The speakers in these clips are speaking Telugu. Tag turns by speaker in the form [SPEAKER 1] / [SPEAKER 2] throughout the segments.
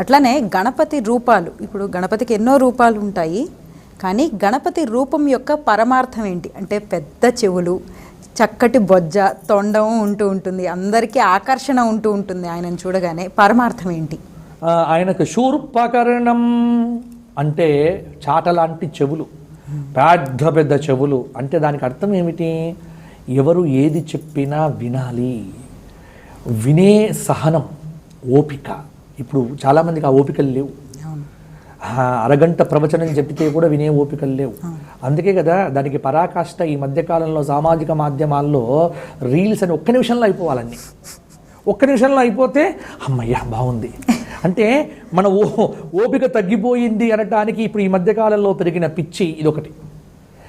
[SPEAKER 1] అట్లానే గణపతి రూపాలు ఇప్పుడు గణపతికి ఎన్నో రూపాలు ఉంటాయి కానీ గణపతి రూపం యొక్క పరమార్థం ఏంటి? అంటే పెద్ద చెవులు చక్కటి బొజ్జ తొండం ఉంటూ ఉంటుంది అందరికీ ఆకర్షణ ఉంటూ ఉంటుంది ఆయనను చూడగానే. పరమార్థం ఏంటి?
[SPEAKER 2] ఆయనకు శూర్పకరణం అంటే చాటలాంటి చెవులు పెద్ద పెద్ద చెవులు. అంటే దానికి అర్థం ఏమిటి? ఎవరు ఏది చెప్పినా వినాలి. వినే సహనం ఓపిక. ఇప్పుడు చాలామందికి ఆ ఓపికలు లేవు. అరగంట ప్రవచనం చెప్తే కూడా వినే ఓపికలు లేవు. అందుకే కదా దానికి పరాకాష్ట ఈ మధ్యకాలంలో సామాజిక మాధ్యమాల్లో రీల్స్ అని ఒక్క నిమిషంలో అయిపోవాలన్నీ ఒక్క నిమిషంలో అయిపోతే అమ్మయ్య బాగుంది. అంటే మన ఓ ఓపిక తగ్గిపోయింది అనటానికి ఇప్పుడు ఈ మధ్యకాలంలో పెరిగిన పిచ్చి ఇదొకటి.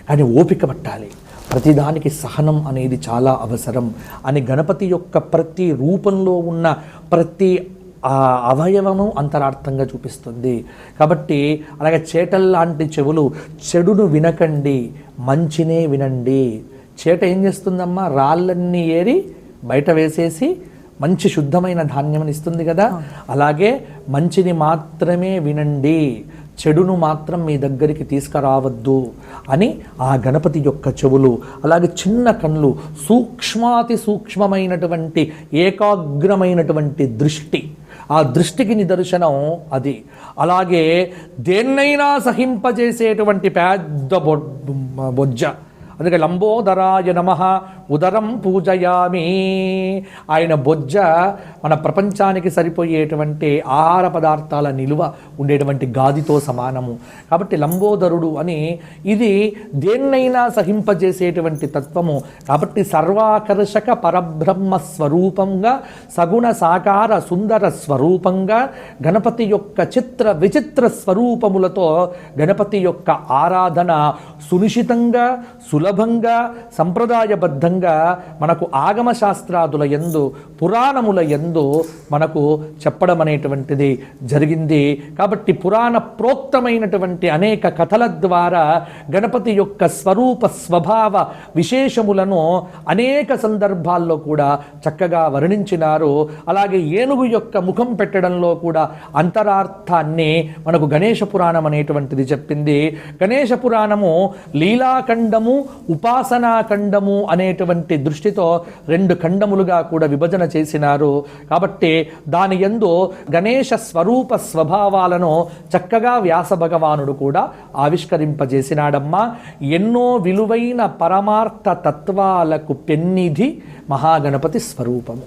[SPEAKER 2] కానీ ఓపిక పట్టాలి. ప్రతిదానికి సహనం అనేది చాలా అవసరం. అని గణపతి యొక్క ప్రతి రూపంలో ఉన్న ప్రతి ఆ అవయవము అంతరార్థంగా చూపిస్తుంది. కాబట్టి అలాగే చేటల్లాంటి చెవులు చెడును వినకండి మంచినే వినండి. చేట ఏం చేస్తుందమ్మా? రాళ్ళన్నీ ఏరి బయట వేసేసి మంచి శుద్ధమైన ధాన్యం ఇస్తుంది కదా? అలాగే మంచిని మాత్రమే వినండి. చెడును మాత్రం మీ దగ్గరికి తీసుకురావద్దు అని ఆ గణపతి యొక్క చెవులు అలాగే చిన్న కళ్ళు సూక్ష్మాతి సూక్ష్మమైనటువంటి ఏకాగ్రమైనటువంటి దృష్టి. ఆ దృష్టికి నిదర్శనం అది. అలాగే దేన్నైనా సహింపజేసేటువంటి పెద్ద బొ- బొజ్జ. అందుకే లంబోదరాయ నమ ఉదరం పూజయామి. ఆయన బొజ్జ మన ప్రపంచానికి సరిపోయేటువంటి ఆహార పదార్థాల నిలువ ఉండేటువంటి గాదితో సమానము. కాబట్టి లంబోదరుడు అని ఇది దేన్నైనా సహింపజేసేటువంటి తత్వము. కాబట్టి సర్వాకర్షక పరబ్రహ్మ స్వరూపంగా సగుణ సాకార సుందర స్వరూపంగా గణపతి యొక్క చిత్ర విచిత్ర స్వరూపములతో గణపతి యొక్క ఆరాధన సునిశితంగా సులభంగా సంప్రదాయబద్ధంగా మనకు ఆగమ శాస్త్రాదుల ఎందు పురాణముల ఎందు మనకు చెప్పడం అనేటువంటిది జరిగింది. కాబట్టి పురాణ ప్రోక్తమైనటువంటి అనేక కథల ద్వారా గణపతి యొక్క స్వరూప స్వభావ విశేషములను అనేక సందర్భాల్లో కూడా చక్కగా వర్ణించినారు. అలాగే ఏనుగు యొక్క ముఖం పెట్టడంలో కూడా అంతరార్థాన్ని మనకు గణేష పురాణం అనేటువంటిది చెప్పింది. గణేష పురాణము లీలాఖండము ఉపాసనాఖండము అనేటువంటి దృష్టితో రెండు ఖండములుగా కూడా విభజన చేసినారు. కాబట్టి దాని యందు గణేష స్వరూప స్వభావాలను చక్కగా వ్యాస భగవానుడు కూడా ఆవిష్కరింపజేసినాడమ్మా. ఎన్నో విలువైన పరమార్థ తత్వాలకు పెన్నిధి మహాగణపతి స్వరూపము.